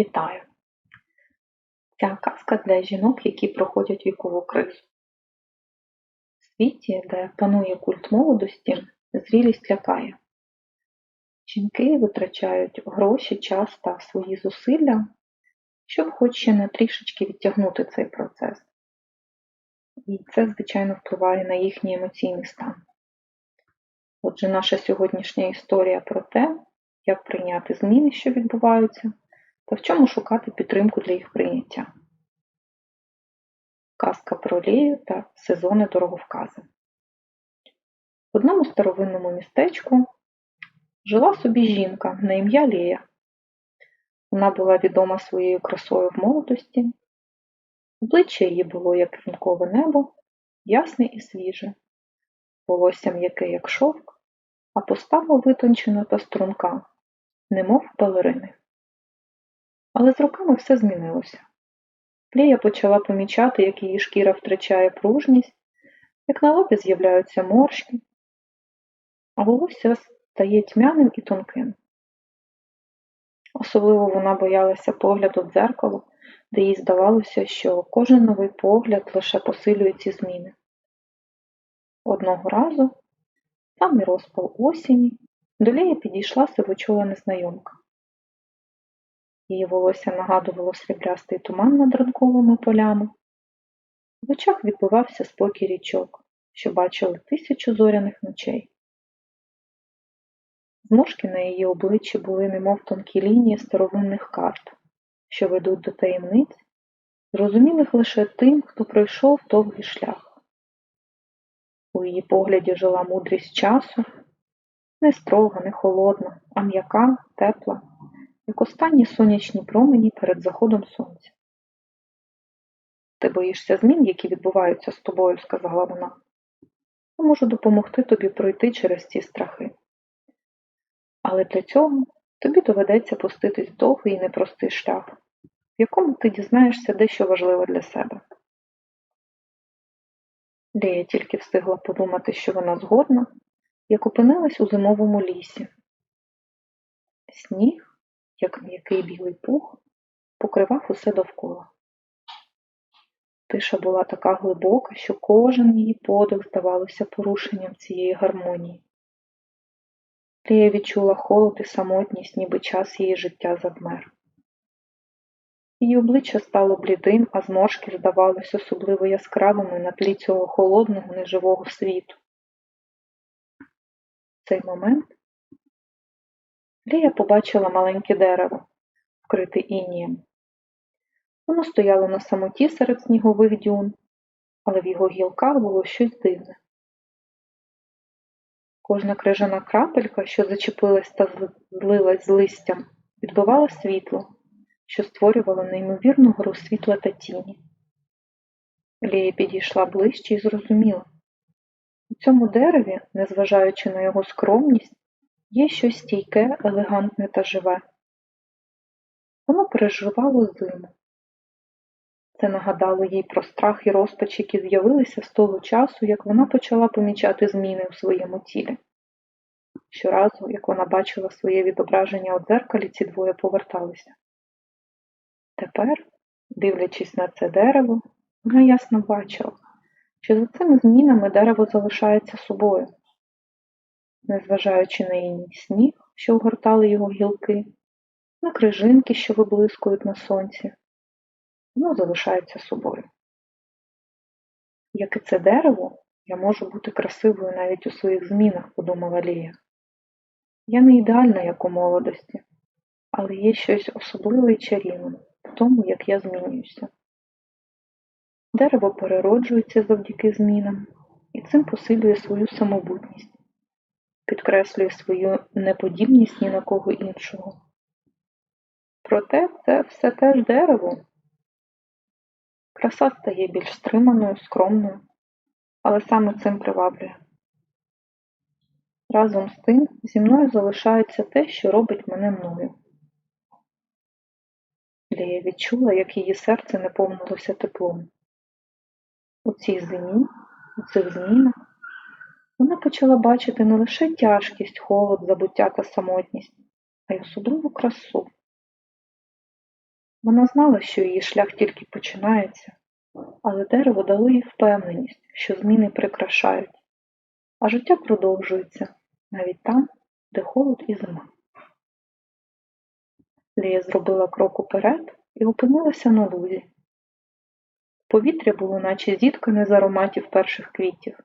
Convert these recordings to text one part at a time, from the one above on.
Вітаю! Ця казка для жінок, які проходять вікову кризу. В світі, де панує культ молодості, зрілість лякає. Жінки витрачають гроші, час та свої зусилля, щоб хоч ще на трішечки відтягнути цей процес. І це, звичайно, впливає на їхній емоційний стан. Отже, наша сьогоднішня історія про те, як прийняти зміни, що відбуваються, та в чому шукати підтримку для їх прийняття. Казка про Лею та сезони дороговкази. В одному старовинному містечку жила собі жінка на ім'я Лея. Вона була відома своєю красою в молодості. Обличчя її було, як ранкове небо, ясне і свіже, волосся м'яке, як шовк, а постава витончена та струнка, немов балерини. Але з роками все змінилося. Лія почала помічати, як її шкіра втрачає пружність, як на лобі з'являються моршки, а волосся стає тьмяним і тонким. Особливо вона боялася погляду в дзеркало, де їй здавалося, що кожен новий погляд лише посилює ці зміни. Одного разу, самий розпал осені, до Лії підійшла сивочола незнайомка. Її волосся нагадувало сріблястий туман над ранковими полями. В очах відбивався спокій річок, що бачили тисячу зоряних ночей. Зморшки на її обличчі були немов тонкі лінії старовинних карт, що ведуть до таємниць, зрозумілих лише тим, хто пройшов довгий шлях. У її погляді жила мудрість часу, не строга, не холодна, а м'яка, тепла, як останні сонячні промені перед заходом сонця. Ти боїшся змін, які відбуваються з тобою, сказала вона. Я можу допомогти тобі пройти через ці страхи. Але для цього тобі доведеться пуститись в довгий і непростий шлях, в якому ти дізнаєшся дещо важливе для себе. Лія тільки встигла подумати, що вона згодна, як опинилась у зимовому лісі. Сніг як м'який білий пух, покривав усе довкола. Тиша була така глибока, що кожен її подих здавалося порушенням цієї гармонії. Лія відчула холод і самотність, ніби час її життя завмер. Її обличчя стало блідим, а зморшки здавались особливо яскравими на тлі цього холодного, неживого світу. В цей момент Лія побачила маленьке дерево, вкрите інієм. Воно стояло на самоті серед снігових дюн, але в його гілках було щось дивне. Кожна крижана крапелька, що зачепилась та злилась з листям, відбивала світло, що створювало неймовірну гру світла та тіні. Лія підійшла ближче і зрозуміла. У цьому дереві, незважаючи на його скромність, Є щось стійке, елегантне та живе. Воно переживало зиму. Це нагадало їй про страх і розпач, які з'явилися з того часу, як вона почала помічати зміни у своєму тілі. Щоразу, як вона бачила своє відображення у дзеркалі, ці двоє поверталися. Тепер, дивлячись на це дерево, вона ясно бачила, що за цими змінами дерево залишається собою незважаючи на іній сніг, що огортали його гілки, на крижинки, що виблискують на сонці, воно залишається собою. Як і це дерево, я можу бути красивою навіть у своїх змінах, подумала Лія. Я не ідеальна, як у молодості, але є щось особливе і чарівне в тому, як я змінююся. Дерево перероджується завдяки змінам і цим посилює свою самобутність підкреслює свою неподібність ні на кого іншого. Проте це все теж дерево. Краса стає більш стриманою, скромною, але саме цим приваблює. Разом з тим зі мною залишається те, що робить мене мною. Лія відчула, як її серце наповнилося теплом. У цій зимі, у цих змінах вона почала бачити не лише тяжкість, холод, забуття та самотність, а й особливу красу. Вона знала, що її шлях тільки починається, але дерево дало їй впевненість, що зміни прикрашають, а життя продовжується навіть там, де холод і зима. Лія зробила крок уперед і опинилася на лузі. Повітря було наче зіткане з ароматів перших квітів.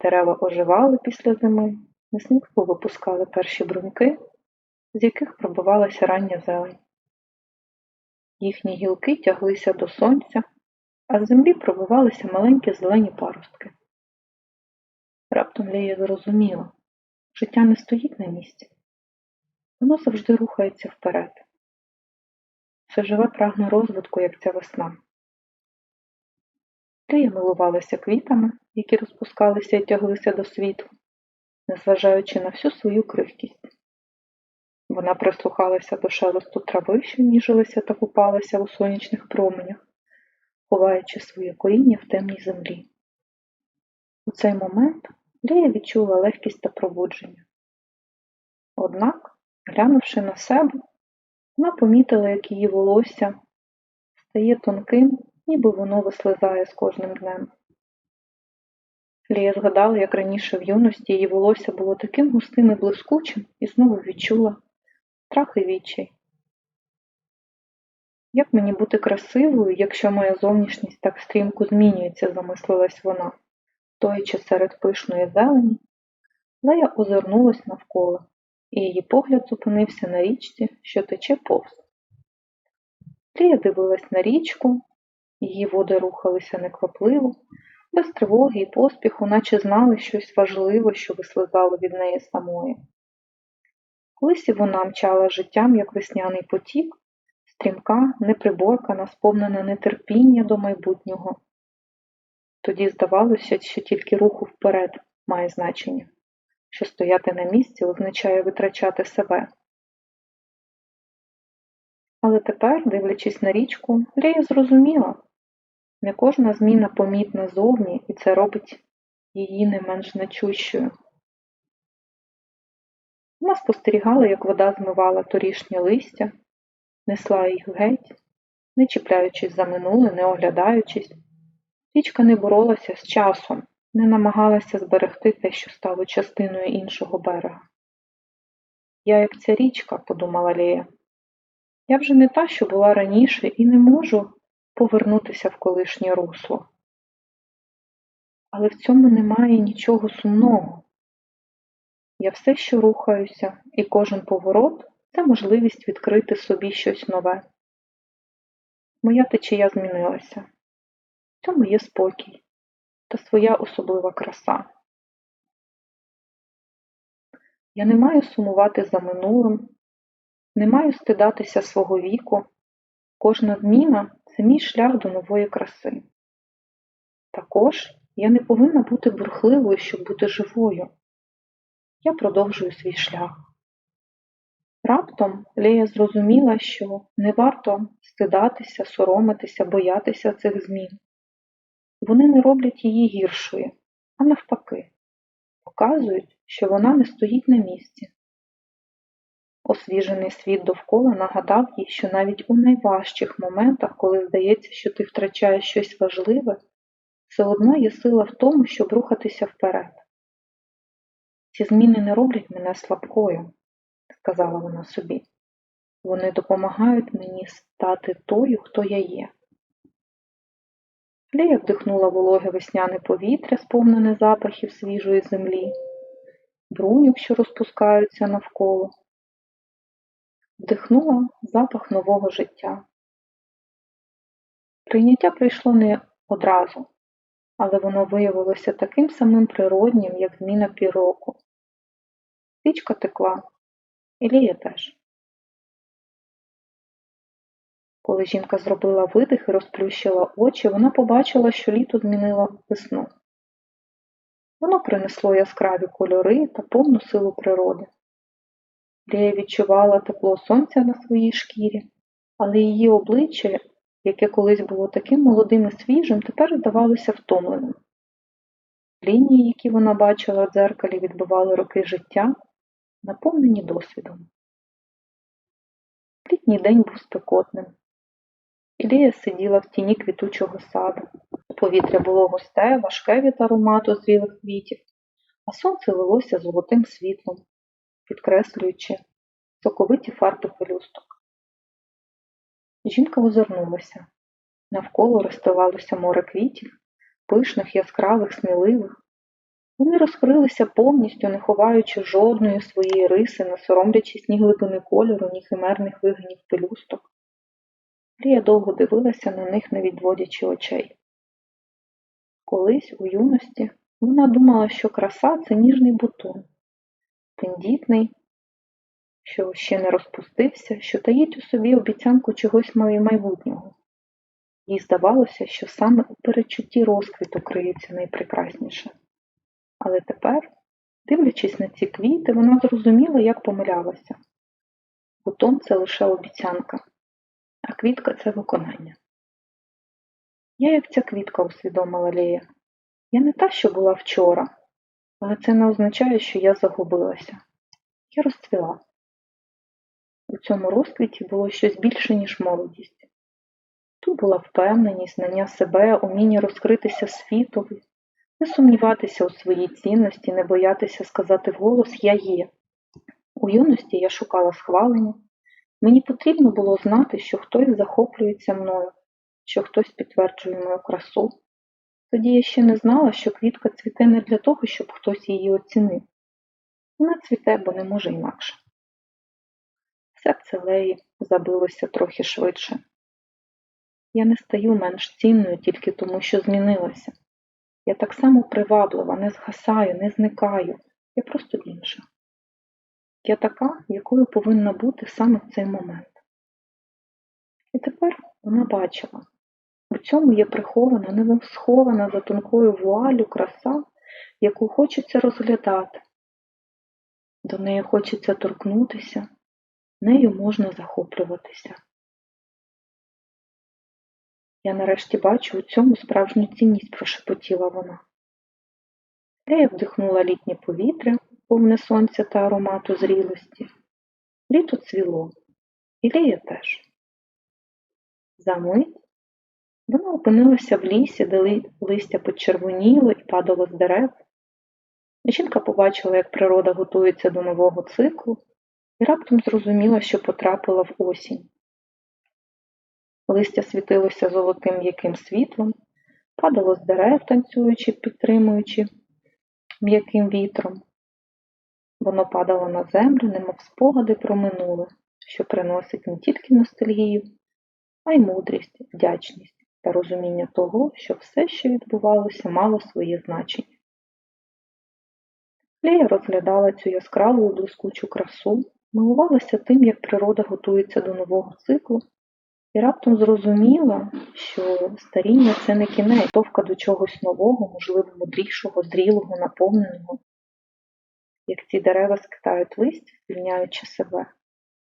Дерева оживали після зими, на сніг повипускали перші бруньки, з яких пробивалася рання зелень. Їхні гілки тяглися до сонця, а з землі пробивалися маленькі зелені паростки. Раптом Лія зрозуміла, життя не стоїть на місці, воно завжди рухається вперед. Все живе прагне розвитку, як ця весна. Лія милувалася квітами, які розпускалися і тяглися до світу, незважаючи на всю свою крихкість. Вона прислухалася до шелесту трави, що ніжилися та купалися у сонячних променях, ховаючи своє коріння в темній землі. У цей момент Лія відчула легкість та пробудження. Однак, глянувши на себе, вона помітила, як її волосся стає тонким, ніби воно вислизає з кожним днем. Лія згадала, як раніше в юності її волосся було таким густим і блискучим, і знову відчула страх і відчай. Як мені бути красивою, якщо моя зовнішність так стрімко змінюється, замислилась вона, стоячи серед пишної зелені, Лея озирнулась навколо, і її погляд зупинився на річці, що тече повз. Лія дивилась на річку, її води рухалися неквапливо, без тривоги і поспіху, наче знали щось важливе, що вислизало від неї самої. Колись і вона мчала життям, як весняний потік, стрімка, неприборкана, сповнена нетерпіння до майбутнього. Тоді здавалося, що тільки руху вперед має значення, що стояти на місці означає витрачати себе. Але тепер, дивлячись на річку, Лія зрозуміла, не кожна зміна помітна зовні, і це робить її не менш значущою. Вона спостерігала, як вода змивала торішнє листя, несла їх геть, не чіпляючись за минуле, не оглядаючись. Річка не боролася з часом, не намагалася зберегти те, що стало частиною іншого берега. Я, як ця річка, подумала Лія. Я вже не та, що була раніше, і не можу повернутися в колишнє русло. Але в цьому немає нічого сумного. Я все ще рухаюся, і кожен поворот це можливість відкрити собі щось нове. Моя течія змінилася. В цьому є спокій та своя особлива краса. Я не маю сумувати за минулим, не маю стидатися свого віку. Кожна зміна це мій шлях до нової краси. Також я не повинна бути бурхливою, щоб бути живою. Я продовжую свій шлях. Раптом Лея зрозуміла, що не варто стидатися, соромитися, боятися цих змін. Вони не роблять її гіршою, а навпаки, показують, що вона не стоїть на місці. Освіжений світ довкола нагадав їй, що навіть у найважчих моментах, коли здається, що ти втрачаєш щось важливе, все одно є сила в тому, щоб рухатися вперед. Ці зміни не роблять мене слабкою, сказала вона собі. Вони допомагають мені стати тою, хто я є. Лія вдихнула вологе весняне повітря, сповнене запахів свіжої землі, бруньок, що розпускаються навколо, вдихнула запах нового життя. Прийняття прийшло не одразу, але воно виявилося таким самим природнім, як зміна півроку. Річка текла, і Лія теж. Коли жінка зробила видих і розплющила очі, вона побачила, що літо змінило весну. Воно принесло яскраві кольори та повну силу природи. Лія відчувала тепло сонця на своїй шкірі, але її обличчя, яке колись було таким молодим і свіжим, тепер здавалося втомленим. Лінії, які вона бачила в дзеркалі, відбивали роки життя, наповнені досвідом. Літній день був спекотним, Ілія сиділа в тіні квітучого саду. Повітря було густе, важке від аромату зрілих квітів, а сонце лилося золотим світлом, підкреслюючи соковиті фарби пелюсток. Жінка озирнулася. Навколо розстилалося море квітів, пишних, яскравих, сміливих. Вони розкрилися повністю, не ховаючи жодної своєї риси, не соромлячись ні глибини кольору, ні химерних вигинів пелюсток. Лія довго дивилася на них, не відводячи очей. Колись у юності вона думала, що краса це ніжний бутон, тендітний, що ще не розпустився, що таїть у собі обіцянку чогось майбутнього. Їй здавалося, що саме у перечутті розквіту криється найпрекрасніше. Але тепер, дивлячись на ці квіти, вона зрозуміла, як помилялася. Бутон це лише обіцянка, а квітка це виконання. Я, як ця квітка, усвідомила Лея. Я не та, що була вчора, але це не означає, що я загубилася. Я розцвіла. У цьому розквіті було щось більше, ніж молодість. Тут була впевненість, знання себе, уміння розкритися світові, не сумніватися у своїй цінності, не боятися сказати вголос Я є. У юності я шукала схвалення. Мені потрібно було знати, що хтось захоплюється мною, що хтось підтверджує мою красу. Тоді я ще не знала, що квітка цвіте не для того, щоб хтось її оцінив. Вона цвіте, бо не може інакше. Серце Леї забилося трохи швидше. Я не стаю менш цінною тільки тому, що змінилася. Я так само приваблива, не згасаю, не зникаю. Я просто інша. Я така, якою повинна бути саме в цей момент. І тепер вона бачила, цьому є прихована, не схована за тонкою вуалю краса, яку хочеться розглядати. До неї хочеться торкнутися, нею можна захоплюватися. Я нарешті бачу у цьому справжню цінність, прошепотіла вона. Лея вдихнула літнє повітря, повне сонця та аромату зрілості. Літо цвіло, і Лея теж. Замить вона опинилася в лісі, де листя почервоніло і падало з дерев. Жінка побачила, як природа готується до нового циклу, і раптом зрозуміла, що потрапила в осінь. Листя світилося золотим м'яким світлом, падало з дерев, танцюючи, підтримуючи м'яким вітром. Воно падало на землю, немов спогади про минуле, що приносить не тільки ностальгію, а й мудрість, вдячність та розуміння того, що все, що відбувалося, мало своє значення. Лея розглядала цю яскраву блискучу красу, милувалася тим, як природа готується до нового циклу, і раптом зрозуміла, що старіння це не кінець, товка до чогось нового, можливо, мудрішого, зрілого, наповненого. Як ці дерева скитають листя, звільняючи себе,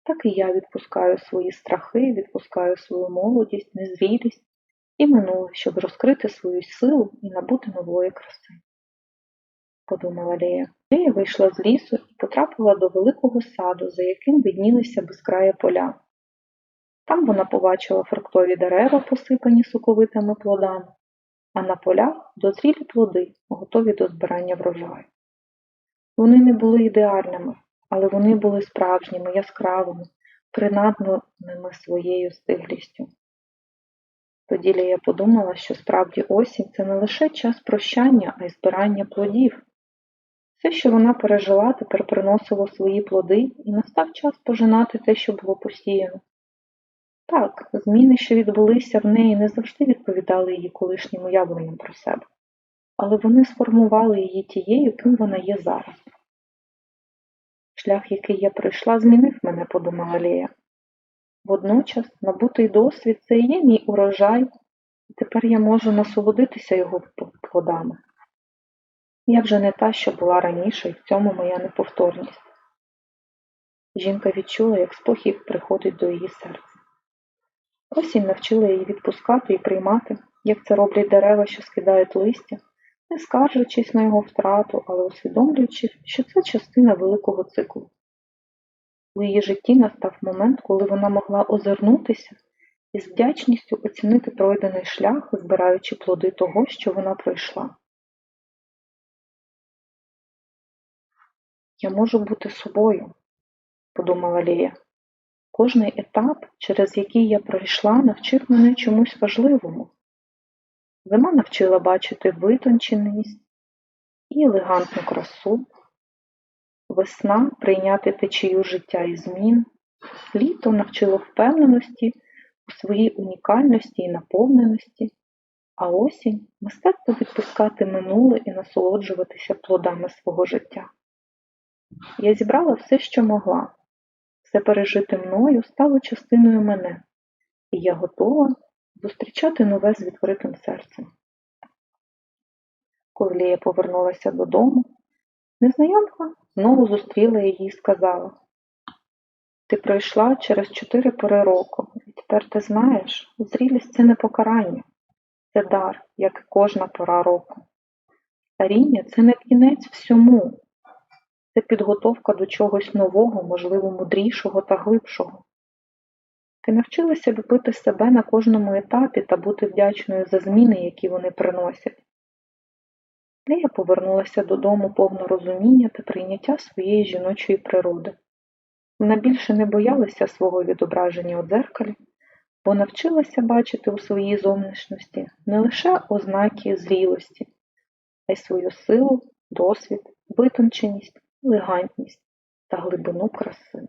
так і я відпускаю свої страхи, відпускаю свою молодість, незрілість і минуле, щоб розкрити свою силу і набути нової краси. Подумала Лея. Лея вийшла з лісу і потрапила до великого саду, за яким виднілися безкрає поля. Там вона побачила фруктові дерева, посипані соковитими плодами, а на полях дозрілі плоди, готові до збирання врожаю. Вони не були ідеальними, але вони були справжніми, яскравими, принадними своєю стиглістю. Тоді Лія подумала, що справді осінь це не лише час прощання, а й збирання плодів. Все, що вона пережила, тепер приносило свої плоди, і настав час пожинати те, що було посіяно. Так, зміни, що відбулися в неї, не завжди відповідали її колишнім уявленням про себе, але вони сформували її тією, ким вона є зараз. Шлях, який я пройшла, змінив мене, подумала Лея. Водночас набутий досвід це і є мій урожай, і тепер я можу насолодитися його плодами. Я вже не та, що була раніше, і в цьому моя неповторність. Жінка відчула, як спохід приходить до її серця. Осінь навчила її відпускати і приймати, як це роблять дерева, що скидають листя, не скаржуючись на його втрату, але усвідомлюючи, що це частина великого циклу. У її житті настав момент, коли вона могла озирнутися і з вдячністю оцінити пройдений шлях, збираючи плоди того, що вона пройшла. Я можу бути собою, подумала Лія. Кожний етап, через який я пройшла, навчив мене чомусь важливому. Зима навчила бачити витонченість і елегантну красу, весна прийняти течію життя і змін, літо навчило впевненості у своїй унікальності і наповненості, а осінь мистецтво відпускати минуле і насолоджуватися плодами свого життя. Я зібрала все, що могла, все пережити мною стало частиною мене, і я готова зустрічати нове з відкритим серцем. Коли Лія повернулася додому, незнайомка знову зустріла її і сказала Ти пройшла через чотири пори року, і тепер ти знаєш, зрілість це не покарання, це дар, як і кожна пора року. Старіння це не кінець всьому, це підготовка до чогось нового, можливо, мудрішого та глибшого. Ти навчилася любити себе на кожному етапі та бути вдячною за зміни, які вони приносять. Лея повернулася додому повно розуміння та прийняття своєї жіночої природи. Вона більше не боялася свого відображення у дзеркалі, бо навчилася бачити у своїй зовнішності не лише ознаки зрілості, а й свою силу, досвід, витонченість, елегантність та глибину краси.